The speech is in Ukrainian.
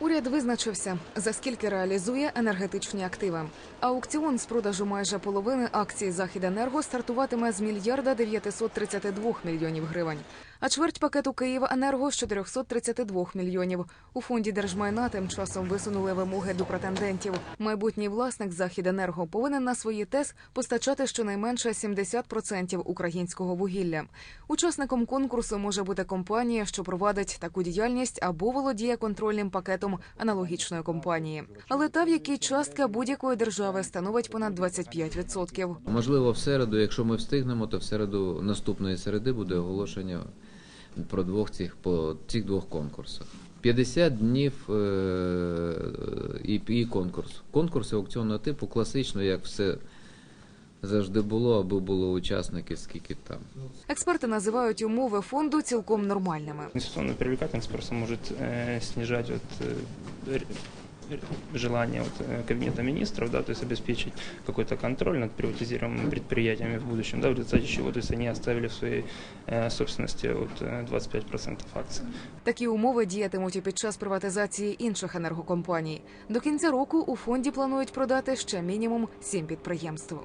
Уряд визначився, за скільки реалізує енергетичні активи. Аукціон з продажу майже половини акцій Західенерго стартуватиме з мільярда 932 мільйонів гривень. А чверть пакету Київенерго з 432 мільйонів. У фонді держмайна тим часом висунули вимоги до претендентів. Майбутній власник Західенерго повинен на свої ТЕС постачати щонайменше 70% українського вугілля. Учасником конкурсу може бути компанія, що провадить таку діяльність або володіє контрольним пакетом аналогічної компанії. Але та, в якій частка будь-якої держави становить понад 25%. Можливо, в середу, якщо ми встигнемо, то в середу наступної середи буде оголошення про двох цих по цих двох конкурсах. 50 днів е, і, і конкурс. Конкурси аукціонного типу класично, як все завжди було, аби було учасників, скільки там. Експерти називають умови фонду цілком нормальними. Инвестиционная привлекательность просто может э, снижать вот, э, желание вот, э, Кабинета министров, да, то есть обеспечить какой-то контроль над приватизируемыми предприятиями в будущем, да, в результате чего то есть они оставили в своей э, собственности вот, э, 25% акций. Такі умови діятимуть і під час приватизації інших енергокомпаній. До кінця року у фонді планують продати ще мінімум сім підприємств.